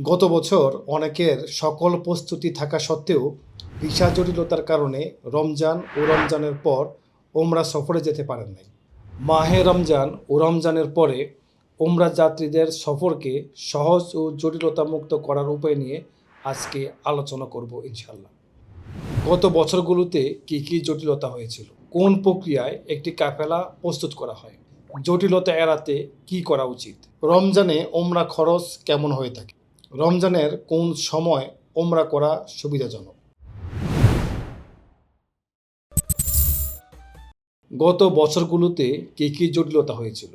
গত বছর অনেকের সকল প্রস্তুতি থাকা সত্ত্বেও ভিসা জটিলতার কারণে রমজান ও রমজানের পর ওমরা সফরে যেতে পারেন নাই। মাহে রমজান ও রমজানের পরে ওমরা যাত্রীদের সফরকে সহজ ও জটিলতা মুক্ত করার উপায় নিয়ে আজকে আলোচনা করব ইনশাল্লাহ গত বছরগুলোতে কী কী জটিলতা হয়েছিল? কোন প্রক্রিয়ায় একটি কাফেলা প্রস্তুত করা হয়? জটিলতা এড়াতে কি করা উচিত? রমজানে ওমরা খরচ কেমন হয়ে থাকে? রমজানের কোন সময় ওমরা করা সুবিধাজনক? গত বছরগুলোতে কী কী জটিলতা হয়েছিল?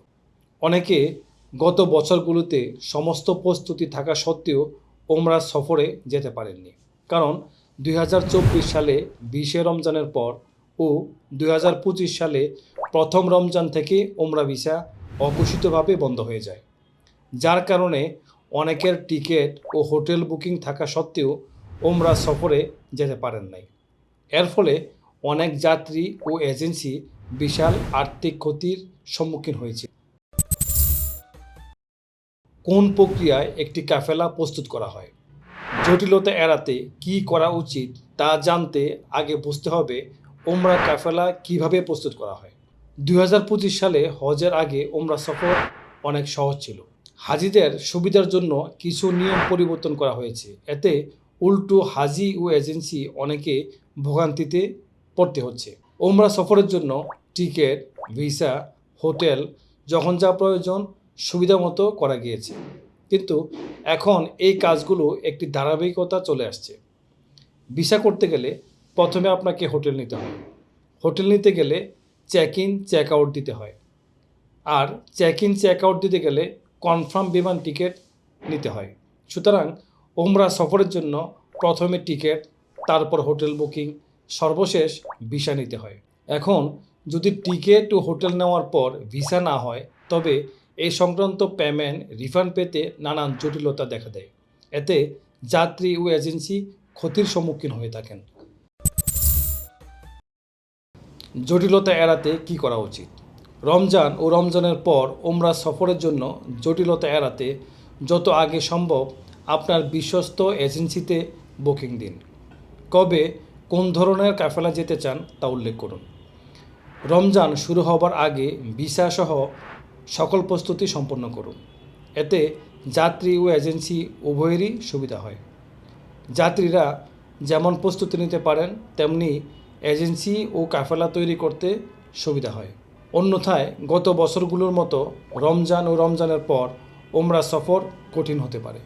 অনেকে গত বছরগুলোতে সমস্ত প্রস্তুতি থাকা সত্ত্বেও ওমরা সফরে যেতে পারেননি। কারণ দুই হাজার চব্বিশ সালে বিশে রমজানের পর ও দুই হাজার পঁচিশ সালে প্রথম রমজান থেকে ওমরা ভিসা অঘোষিতভাবে বন্ধ হয়ে যায়। যার কারণে অনেকের টিকিট ও হোটেল বুকিং থাকা সত্ত্বেও ওমরা সফরে যেতে পারেন নাই। এর ফলে অনেক যাত্রী ও এজেন্সি বিশাল আর্থিক ক্ষতির সম্মুখীন হয়েছে। কোন প্রক্রিয়ায় একটি কাফেলা প্রস্তুত করা হয়? জটিলতা এড়াতে কি করা উচিত তা জানতে আগে বুঝতে হবে ওমরা কাফেলা কীভাবে প্রস্তুত করা হয়। দু হাজার পঁচিশ সালে হজের আগে ওমরা সফর অনেক সহজ ছিল। হাজিদের সুবিধার জন্য কিছু নিয়ম পরিবর্তন করা হয়েছে। এতে উল্টো হাজি ও এজেন্সি অনেকে ভোগান্তিতে পড়তে হচ্ছে। ওমরা সফরের জন্য টিকিট, ভিসা, হোটেল যখন যা প্রয়োজন সুবিধা মতো করা গিয়েছে। কিন্তু এখন এই কাজগুলো একটি ধারাবাহিকতা চলে আসছে। ভিসা করতে গেলে প্রথমে আপনাকে হোটেল নিতে হয়। হোটেল নিতে গেলে চেক ইন চেক আউট দিতে হয়। আর চেক ইন চেক আউট দিতে গেলে কনফার্ম বিমান টিকিট নিতে হয়। সুতরাং ওমরা সফরের জন্য প্রথমে টিকিট, তারপর হোটেল বুকিং, সর্বশেষ ভিসা নিতে হয়। এখন যদি টিকিট ও হোটেল নেওয়ার পর ভিসা না হয়, তবে এই সংক্রান্ত পেমেন্ট রিফান্ড পেতে নানান জটিলতা দেখা দেয়। এতে যাত্রী ও এজেন্সি ক্ষতির সম্মুখীন হয়ে থাকেন। জটিলতা এড়াতে কি করা উচিত? রমজান ও রমজানের পর ওমরা সফরের জন্য জটিলতা এড়াতে যত আগে সম্ভব আপনার বিশ্বস্ত এজেন্সিতে বুকিং দিন। কবে কোন ধরনের কাফেলা যেতে চান তা উল্লেখ করুন। রমজান শুরু হবার আগে ভিসা সহ সকল প্রস্তুতি সম্পন্ন করুন। এতে যাত্রী ও এজেন্সি উভয়েরই সুবিধা হয়। যাত্রীরা যেমন প্রস্তুতি নিতে পারেন, তেমনি এজেন্সি ও কাফেলা তৈরি করতে সুবিধা হয়। অন্যথায় গত বছরগুলোর মতো রমজান ও রমজানের পর ওমরা সফর কঠিন হতে পারে।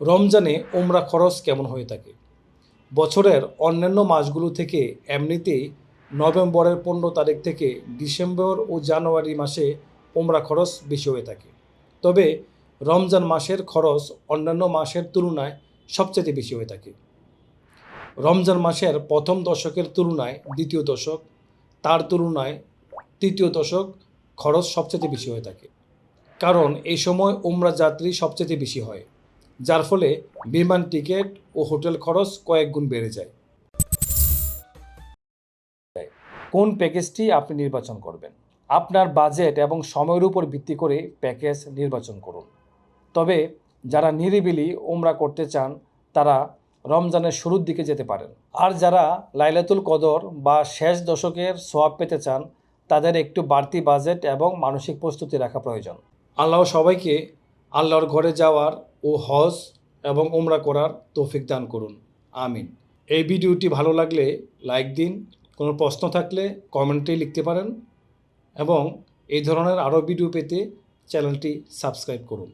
রমজানে ওমরা খরচ কেমন হয়ে থাকে? বছরের অন্যান্য মাসগুলো থেকে এমনিতেই নভেম্বরের পনেরো তারিখ থেকে ডিসেম্বর ও জানুয়ারি মাসে ওমরা খরচ বেশি হয়ে থাকে। তবে রমজান মাসের খরচ অন্যান্য মাসের তুলনায় সবচেয়ে বেশি হয়ে থাকে। রমজান মাসের প্রথম দশকের তুলনায় দ্বিতীয় দশক, তার তুলনায় তৃতীয় দশক খরচ সবচেয়ে বেশি হয়ে থাকে। কারণ এই সময় উমরা যাত্রী সবচেয়ে বেশি হয়, যার ফলে বিমান টিকিট ও হোটেল খরচ কয়েক গুণ বেড়ে যায়। কোন প্যাকেজটি আপনি নির্বাচন করবেন? আপনার বাজেট এবং সময়ের উপর ভিত্তি করে প্যাকেজ নির্বাচন করুন। তবে যারা নিরিবিলি উমরা করতে চান, তারা রমজানের শুরুর দিকে যেতে পারেন। আর যারা লাইলাতুল কদর বা শেষ দশকের সোয়াব পেতে চান, তাদের একটু বাড়তি বাজেট এবং মানসিক প্রস্তুতি রাখা প্রয়োজন। আল্লাহ সবাইকে আল্লাহর ঘরে যাওয়ার ও হজ এবং উমরা করার তৌফিক দান করুন। আমিন। এই ভিডিওটি ভালো লাগলে লাইক দিন, কোনো প্রশ্ন থাকলে কমেন্টে লিখতে পারেন এবং এই ধরনের আরও ভিডিও পেতে চ্যানেলটি সাবস্ক্রাইব করুন।